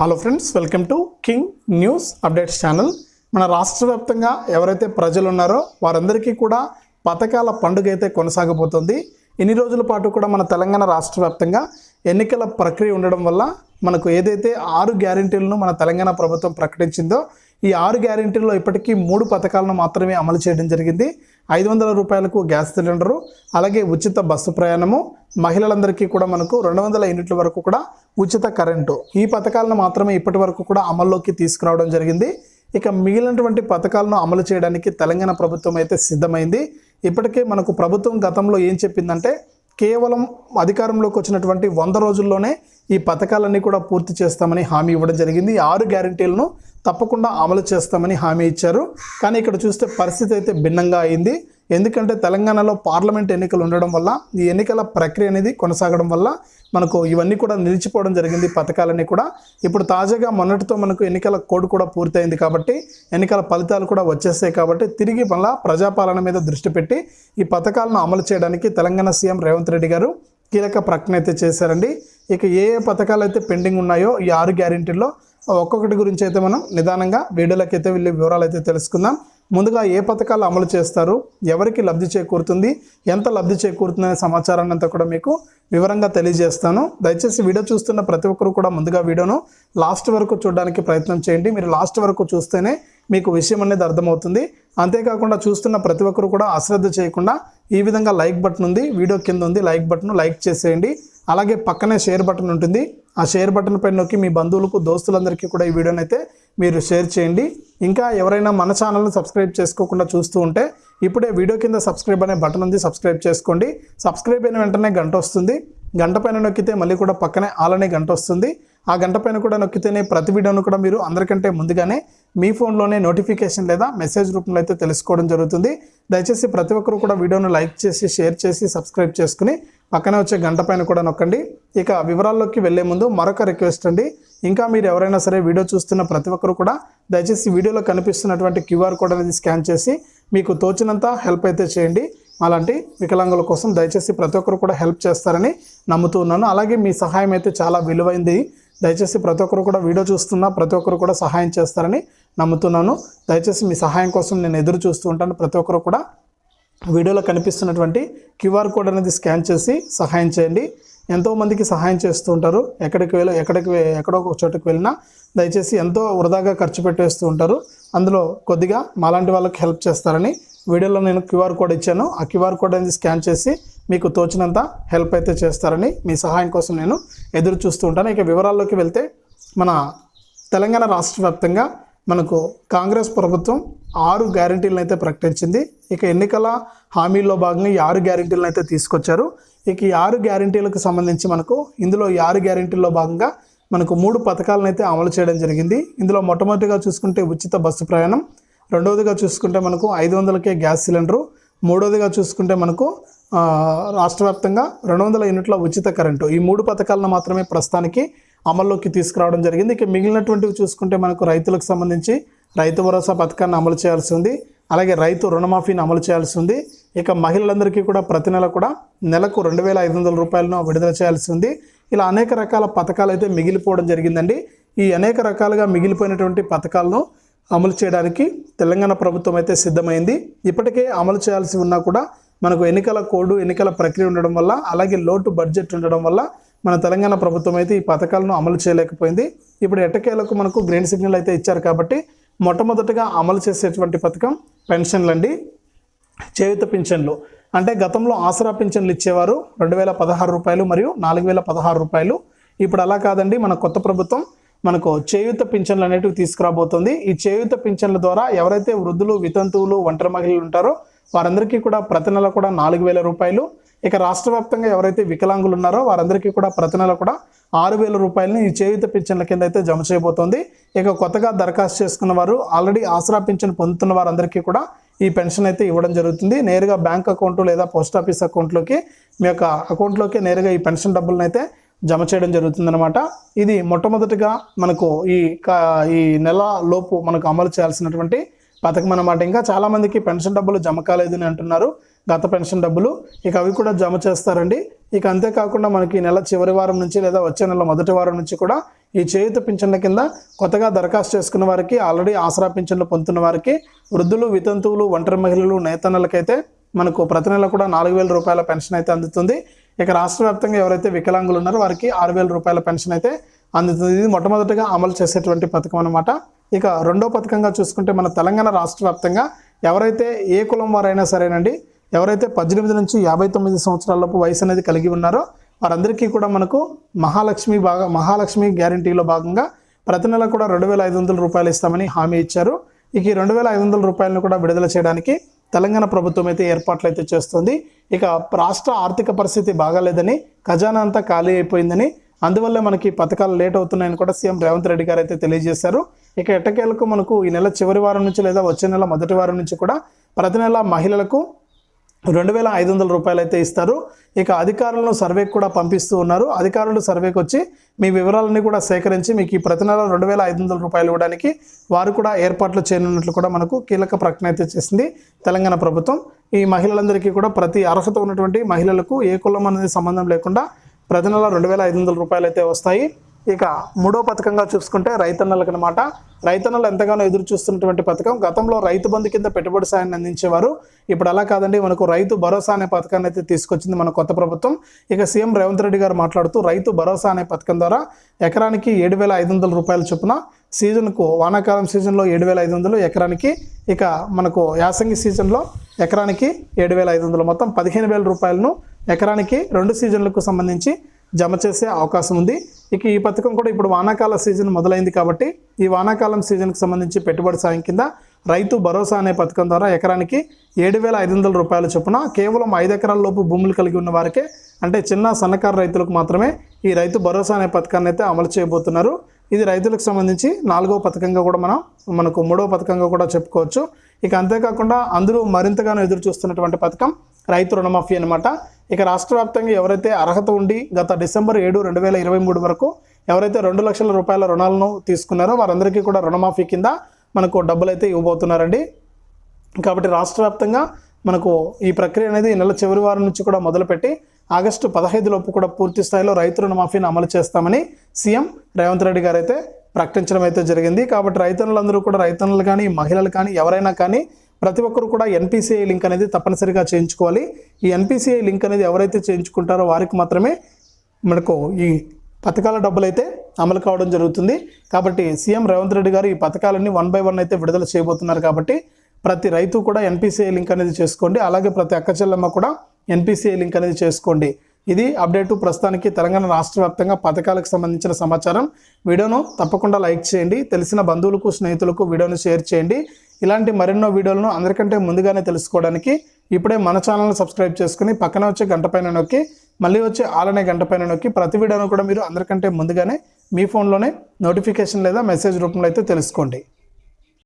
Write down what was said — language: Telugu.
Hello friends welcome to king news updates channel మన రాష్ట్ర వ్యాప్తంగా ఎవరైతే ప్రజలు ఉన్నారో వారందరికీ కూడా పథకాల పండుగ అయితే కొనసాగబోతుంది. ఎన్ని రోజుల పాటు కూడా మన తెలంగాణ రాష్ట్ర వ్యాప్తంగా ఎన్నికల ప్రక్రియ ఉండడం వల్ల మనకు ఏదైతే ఆరు గ్యారెంటీలను మన తెలంగాణ ప్రభుత్వం ప్రకటించిందో ఈ ఆరు గ్యారంటీల్లో ఇప్పటికీ మూడు పథకాలను మాత్రమే అమలు చేయడం జరిగింది. ఐదు వందల రూపాయలకు గ్యాస్ సిలిండరు అలాగే ఉచిత బస్సు ప్రయాణము. మహిళలందరికీ కూడా మనకు రెండు వందల యూనిట్ల వరకు కూడా ఉచిత కరెంటు. ఈ పథకాలను మాత్రమే ఇప్పటి వరకు కూడా అమల్లోకి తీసుకురావడం జరిగింది. ఇక మిగిలినటువంటి పథకాలను అమలు చేయడానికి తెలంగాణ ప్రభుత్వం అయితే సిద్ధమైంది. ఇప్పటికే మనకు ప్రభుత్వం గతంలో ఏం చెప్పిందంటే కేవలం అధికారంలోకి వచ్చినటువంటి వంద రోజుల్లోనే ఈ పథకాలన్నీ కూడా పూర్తి చేస్తామని హామీ ఇవ్వడం జరిగింది. ఆరు గ్యారంటీలను తప్పకుండా అమలు చేస్తామని హామీ ఇచ్చారు. కానీ ఇక్కడ చూస్తే పరిస్థితి అయితే భిన్నంగా అయింది. ఎందుకంటే తెలంగాణలో పార్లమెంట్ ఎన్నికలు ఉండడం వల్ల ఈ ఎన్నికల ప్రక్రియ అనేది కొనసాగడం వల్ల మనకు ఇవన్నీ కూడా నిలిచిపోవడం జరిగింది ఈ పథకాలన్నీ కూడా. ఇప్పుడు తాజాగా మొన్నటితో మనకు ఎన్నికల కోడ్ కూడా పూర్తయింది కాబట్టి ఎన్నికల ఫలితాలు కూడా వచ్చేస్తాయి కాబట్టి తిరిగి మళ్ళా ప్రజాపాలన మీద దృష్టి పెట్టి ఈ పథకాలను అమలు చేయడానికి తెలంగాణ సీఎం రేవంత్ రెడ్డి గారు కీలక ప్రకటన అయితే చేశారండి. ఇక ఏ ఏ పథకాలు అయితే పెండింగ్ ఉన్నాయో ఈ ఆరు గ్యారెంటీల్లో ఒక్కొక్కటి గురించి అయితే మనం నిదానంగా వీడియోలోకి అయితే వెళ్ళి వివరాలు అయితే తెలుసుకుందాం. ముందుగా ఏ పథకాలు అమలు చేస్తారు? ఎవరికి లబ్ధి చేకూరుతుంది? ఎంత లబ్ధి చేకూరుతుంది అనే సమాచారాన్ని అంతా కూడా మీకు వివరంగా తెలియజేస్తాను. దయచేసి వీడియో చూస్తున్న ప్రతి ఒక్కరు కూడా ముందుగా వీడియోను లాస్ట్ వరకు చూడడానికి ప్రయత్నం చేయండి. మీరు లాస్ట్ వరకు చూస్తేనే మీకు విషయం అనేది అర్థమవుతుంది. అంతేకాకుండా చూస్తున్న ప్రతి ఒక్కరు కూడా అశ్రద్ధ చేయకుండా ఈ విధంగా లైక్ బటన్ ఉంది వీడియో కింద ఉంది లైక్ బటన్ లైక్ చేసేయండి. అలాగే పక్కనే షేర్ బటన్ ఉంటుంది. ఆ షేర్ బటన్ పైన నొక్కి మీ బంధువులకు దోస్తులందరికీ కూడా ఈ వీడియోని అయితే మీరు షేర్ చేయండి. ఇంకా ఎవరైనా మన ఛానల్ని సబ్స్క్రైబ్ చేసుకోకుండా చూస్తూ ఉంటే ఇప్పుడే వీడియో కింద సబ్స్క్రైబ్ అనే బటన్ ఉంది సబ్స్క్రైబ్ చేసుకోండి. సబ్స్క్రైబ్ అయిన వెంటనే గంట వస్తుంది. గంట పైన నొక్కితే మళ్ళీ కూడా పక్కనే ఆలనే గంట వస్తుంది. ఆ గంట పైన కూడా నొక్కితేనే ప్రతి వీడియోను కూడా మీరు అందరికంటే ముందుగానే మీ ఫోన్లోనే నోటిఫికేషన్ లేదా మెసేజ్ రూపంలో అయితే తెలుసుకోవడం జరుగుతుంది. దయచేసి ప్రతి ఒక్కరు కూడా వీడియోను లైక్ చేసి షేర్ చేసి సబ్స్క్రైబ్ చేసుకుని పక్కనే వచ్చే గంట పైన కూడా నొక్కండి. ఇక వివరాల్లోకి వెళ్ళే ముందు మరొక రిక్వెస్ట్ అండి. ఇంకా మీరు ఎవరైనా సరే వీడియో చూస్తున్న ప్రతి ఒక్కరు కూడా దయచేసి వీడియోలో కనిపిస్తున్నటువంటి క్యూఆర్ కోడ్ అనేది స్కాన్ చేసి మీకు తోచినంత హెల్ప్ అయితే చేయండి. అలాంటి వికలాంగుల కోసం దయచేసి ప్రతి ఒక్కరు కూడా హెల్ప్ చేస్తారని నమ్ముతూ ఉన్నాను. అలాగే మీ సహాయం అయితే చాలా విలువైంది. దయచేసి ప్రతి ఒక్కరు కూడా వీడియో చూస్తున్న ప్రతి ఒక్కరు కూడా సహాయం చేస్తారని నమ్ముతున్నాను. దయచేసి మీ సహాయం కోసం నేను ఎదురు చూస్తూ ఉంటాను. ప్రతి ఒక్కరు కూడా వీడియోలో కనిపిస్తున్నటువంటి క్యూఆర్ కోడ్ అనేది స్కాన్ చేసి సహాయం చేయండి. ఎంతోమందికి సహాయం చేస్తూ ఉంటారు. ఎక్కడికి వెళ్ళి ఎక్కడికి ఎక్కడో ఒక చోటుకు వెళ్ళినా దయచేసి ఎంతో వృధాగా ఖర్చు పెట్టేస్తూ ఉంటారు. అందులో కొద్దిగా మాలాంటి వాళ్ళకి హెల్ప్ చేస్తారని వీడియోలో నేను క్యూఆర్ కోడ్ ఇచ్చాను. ఆ క్యూఆర్ కోడ్ అనేది స్కాన్ చేసి మీకు తోచినంత హెల్ప్ అయితే చేస్తారని మీ సహాయం కోసం నేను ఎదురు చూస్తూ ఉంటాను. ఇక వివరాల్లోకి వెళ్తే మన తెలంగాణ రాష్ట్ర వ్యాప్తంగా మనకు కాంగ్రెస్ ప్రభుత్వం ఆరు గ్యారంటీలను అయితే ప్రకటించింది. ఇక ఎన్నికల హామీల్లో భాగంగా ఈ ఆరు గ్యారెంటీలను అయితే తీసుకొచ్చారు. ఇక ఈ ఆరు గ్యారెంటీలకు సంబంధించి మనకు ఇందులో ఈ ఆరు గ్యారెంటీల్లో భాగంగా మనకు మూడు పథకాలను అయితే అమలు చేయడం జరిగింది. ఇందులో మొట్టమొదటిగా చూసుకుంటే ఉచిత బస్సు ప్రయాణం రెండవదిగా చూసుకుంటే మనకు ఐదు వందలకే గ్యాస్ సిలిండరు మూడవదిగా చూసుకుంటే మనకు రాష్ట్ర వ్యాప్తంగా రెండు వందల యూనిట్ల ఉచిత కరెంటు. ఈ మూడు పథకాలను మాత్రమే ప్రస్తుతానికి అమల్లోకి తీసుకురావడం జరిగింది. ఇక మిగిలినటువంటివి చూసుకుంటే మనకు రైతులకు సంబంధించి రైతు భరోసా పథకాన్ని అమలు చేయాల్సి ఉంది. అలాగే రైతు రుణమాఫీని అమలు చేయాల్సి ఉంది. ఇక మహిళలందరికీ కూడా ప్రతి నెల కూడా నెలకు రెండు వేల ఐదు వందల రూపాయలను విడుదల చేయాల్సి ఉంది. ఇలా అనేక రకాల పథకాలు అయితే మిగిలిపోవడం జరిగిందండి. ఈ అనేక రకాలుగా మిగిలిపోయినటువంటి పథకాలను అమలు చేయడానికి తెలంగాణ ప్రభుత్వం అయితే సిద్ధమైంది. ఇప్పటికే అమలు చేయాల్సి ఉన్నా కూడా మనకు ఎన్నికల కోడ్ ఎన్నికల ప్రక్రియ ఉండడం వల్ల అలాగే లోటు బడ్జెట్ ఉండడం వల్ల మన తెలంగాణ ప్రభుత్వం అయితే ఈ పథకాలను అమలు చేయలేకపోయింది. ఇప్పుడు ఎట్టకేలకు మనకు గ్రీన్ సిగ్నల్ అయితే ఇచ్చారు కాబట్టి మొట్టమొదటిగా అమలు చేసేటువంటి పథకం పెన్షన్లు అండి చేయుత పింఛన్లు. అంటే గతంలో ఆసరా పింఛన్లు ఇచ్చేవారు రెండు వేల పదహారు రూపాయలు మరియు నాలుగు వేల పదహారు రూపాయలు. ఇప్పుడు అలా కాదండి మన కొత్త ప్రభుత్వం మనకు చేయూత పింఛన్లు అనేటివి తీసుకురాబోతుంది. ఈ చేయూత పింఛన్ల ద్వారా ఎవరైతే వృద్ధులు వితంతువులు ఒంటరి మహిళలు ఉంటారో వారందరికీ కూడా ప్రతి నెల కూడా నాలుగు వేల రూపాయలు. ఇక రాష్ట్ర వ్యాప్తంగా ఎవరైతే వికలాంగులు ఉన్నారో వారందరికీ కూడా ప్రతి నెల కూడా ఆరు వేల రూపాయలని ఈ చేయుత పింఛన్ల కింద అయితే జమ చేయబోతోంది. ఇక కొత్తగా దరఖాస్తు చేసుకున్న వారు ఆల్రెడీ ఆసరా పింఛన్ పొందుతున్న వారందరికీ కూడా ఈ పెన్షన్ అయితే ఇవ్వడం జరుగుతుంది. నేరుగా బ్యాంక్ అకౌంట్ లేదా పోస్ట్ ఆఫీస్ అకౌంట్లోకి మీ యొక్క అకౌంట్లోకి నేరుగా ఈ పెన్షన్ డబ్బులను అయితే జమ చేయడం జరుగుతుందన్నమాట. ఇది మొట్టమొదటిగా మనకు ఈ ఈ నెల లోపు మనకు అమలు చేయాల్సినటువంటి పథకం అన్నమాట ఇంకా చాలామందికి పెన్షన్ డబ్బులు జమ కాలేదు అని అంటున్నారు. గత పెన్షన్ డబ్బులు ఇక అవి కూడా జమ చేస్తారండి. ఇక అంతేకాకుండా మనకి నెల చివరి వారం నుంచి లేదా వచ్చే నెల మొదటి వారం నుంచి కూడా ఈ చేయుత పింఛన్ల కింద కొత్తగా దరఖాస్తు చేసుకున్న వారికి ఆల్రెడీ ఆసరా పింఛన్లు పొందుతున్న వారికి వృద్ధులు వితంతువులు ఒంటరి మహిళలు నేతన్నలకైతే మనకు ప్రతి నెల కూడా నాలుగు వేల రూపాయల పెన్షన్ అయితే అందుతుంది. ఇక రాష్ట్ర వ్యాప్తంగా ఎవరైతే వికలాంగులు ఉన్నారో వారికి ఆరు వేల రూపాయల పెన్షన్ అయితే అందుతుంది. ఇది మొట్టమొదటిగా అమలు చేసేటువంటి పథకం అనమాట ఇక రెండో పథకంగా చూసుకుంటే మన తెలంగాణ రాష్ట్ర వ్యాప్తంగా ఎవరైతే ఏ కులం వారైనా సరేనండి ఎవరైతే పద్దెనిమిది నుంచి యాభై తొమ్మిది సంవత్సరాలలోపు వయసు అనేది కలిగి ఉన్నారో వారందరికీ కూడా మనకు మహాలక్ష్మి భాగం మహాలక్ష్మి గ్యారంటీలో భాగంగా ప్రతి నెల కూడా రెండు వేల ఐదు వందల రూపాయలు ఇస్తామని హామీ ఇచ్చారు. ఇక ఈ రెండు వేల ఐదు వందల రూపాయలను కూడా విడుదల చేయడానికి తెలంగాణ ప్రభుత్వం అయితే ఏర్పాట్లు అయితే చేస్తుంది. ఇక రాష్ట్ర ఆర్థిక పరిస్థితి బాగాలేదని ఖజానా అంతా ఖాళీ అయిపోయిందని అందువల్ల మనకి పథకాలు లేట్ అవుతున్నాయని కూడా సీఎం రేవంత్ రెడ్డి గారు అయితే తెలియజేశారు. ఇక ఎట్టకేలకు మనకు ఈ నెల చివరి వారం నుంచి లేదా వచ్చే నెల మొదటి వారం నుంచి కూడా ప్రతి నెల మహిళలకు రెండు వేల ఐదు వందల రూపాయలు అయితే ఇస్తారు. ఇక అధికారులను సర్వేకి కూడా పంపిస్తూ ఉన్నారు. అధికారులు సర్వేకి వచ్చి మీ వివరాలన్నీ కూడా సేకరించి మీకు ఈ ప్రతి నెల రెండు వేల ఐదు వందల రూపాయలు ఇవ్వడానికి వారు కూడా ఏర్పాట్లు చేయనున్నట్లు కూడా మనకు కీలక ప్రకటన అయితే చేసింది తెలంగాణ ప్రభుత్వం. ఈ మహిళలందరికీ కూడా ప్రతి అర్హత ఉన్నటువంటి మహిళలకు ఏ కులం అనేది సంబంధం లేకుండా ప్రతి నెల రెండు వేల ఐదు వందల రూపాయలు అయితే వస్తాయి. ఇక మూడో పథకంగా చూసుకుంటే రైతన్నలకు అనమాట రైతన్నలు ఎంతగానో ఎదురు చూస్తున్నటువంటి పథకం. గతంలో రైతు బంధు కింద పెట్టుబడి సాయాన్ని అందించేవారు. ఇప్పుడు అలా కాదండి మనకు రైతు భరోసా అనే పథకాన్ని అయితే తీసుకొచ్చింది మన కొత్త ప్రభుత్వం. ఇక సీఎం రేవంత్ రెడ్డి గారు మాట్లాడుతూ రైతు భరోసా అనే పథకం ద్వారా ఎకరానికి ఏడు వేల ఐదు వందల రూపాయల చొప్పున సీజన్కు వానాకాలం సీజన్లో ఏడు వేల ఐదు వందలు ఎకరానికి ఇక మనకు యాసంగి సీజన్లో ఎకరానికి ఏడు వేల ఐదు వందలు. మొత్తం పదిహేను వేల రూపాయలను ఎకరానికి రెండు సీజన్లకు సంబంధించి జమ చేసే అవకాశం ఉంది. ఇక ఈ పథకం కూడా ఇప్పుడు వానాకాల సీజన్ మొదలైంది కాబట్టి ఈ వానాకాలం సీజన్కి సంబంధించి పెట్టుబడి సాయం కింద రైతు భరోసా అనే పథకం ద్వారా ఎకరానికి ఏడు వేల ఐదు వందల రూపాయల చొప్పున కేవలం ఐదు ఎకరాల లోపు భూములు కలిగి ఉన్న వారికే అంటే చిన్న సన్నకారు రైతులకు మాత్రమే ఈ రైతు భరోసా అనే పథకాన్ని అయితే అమలు చేయబోతున్నారు. ఇది రైతులకు సంబంధించి నాలుగో పథకంగా కూడా మనం మనకు మూడో పథకంగా కూడా చెప్పుకోవచ్చు. ఇక అంతేకాకుండా అందరూ మరింతగానో ఎదురు చూస్తున్నటువంటి పథకం రైతు రుణమాఫీ అనమాట ఇక రాష్ట్ర వ్యాప్తంగా ఎవరైతే అర్హత ఉండి గత డిసెంబర్ ఏడు రెండు వేల ఇరవై మూడు వరకు ఎవరైతే రెండు లక్షల రూపాయల రుణాలను తీసుకున్నారో వారందరికీ కూడా రుణమాఫీ కింద మనకు డబ్బులు అయితే ఇవ్వబోతున్నారండి. కాబట్టి రాష్ట్ర వ్యాప్తంగా మనకు ఈ ప్రక్రియ అనేది నెల చివరి వారం నుంచి కూడా మొదలుపెట్టి ఆగస్టు పదహైదు లోపు కూడా పూర్తి స్థాయిలో రైతు రుణమాఫీని అమలు చేస్తామని సీఎం రేవంత్ రెడ్డి గారు అయితే ప్రకటించడం అయితే జరిగింది. కాబట్టి రైతన్నులందరూ కూడా రైతన్నులు కానీ మహిళలు కానీ ఎవరైనా కానీ ప్రతి ఒక్కరు కూడా ఎన్పిసిఐ లింక్ అనేది తప్పనిసరిగా చేయించుకోవాలి. ఈ ఎన్పిసిఐ లింక్ అనేది ఎవరైతే చేయించుకుంటారో వారికి మాత్రమే మనకు ఈ పథకాల డబ్బులు అయితే అమలు కావడం జరుగుతుంది. కాబట్టి సీఎం రేవంత్ రెడ్డి గారు ఈ పథకాలన్నీ వన్ బై వన్ అయితే విడుదల చేయబోతున్నారు కాబట్టి ప్రతి రైతు కూడా ఎన్పిసిఐ లింక్ అనేది చేసుకోండి. అలాగే ప్రతి అక్క చెల్లెమ్మ కూడా ఎన్పిసిఐ లింక్ అనేది చేసుకోండి. ఇది అప్డేటు ప్రస్తుతానికి తెలంగాణ రాష్ట్ర వ్యాప్తంగా పథకాలకు సంబంధించిన సమాచారం. వీడియోను తప్పకుండా లైక్ చేయండి. తెలిసిన బంధువులకు స్నేహితులకు వీడియోను షేర్ చేయండి. ఇలాంటి మరెన్నో వీడియోలను అందరికంటే ముందుగానే తెలుసుకోవడానికి ఇప్పుడే మన ఛానల్ని సబ్స్క్రైబ్ చేసుకుని పక్కన వచ్చే గంట పైన నొక్కి మళ్ళీ వచ్చే ఆలనే గంట పైన నొక్కి ప్రతి వీడియోను కూడా మీరు అందరికంటే ముందుగానే మీ ఫోన్లోనే నోటిఫికేషన్ లేదా మెసేజ్ రూపంలో అయితే తెలుసుకోండి.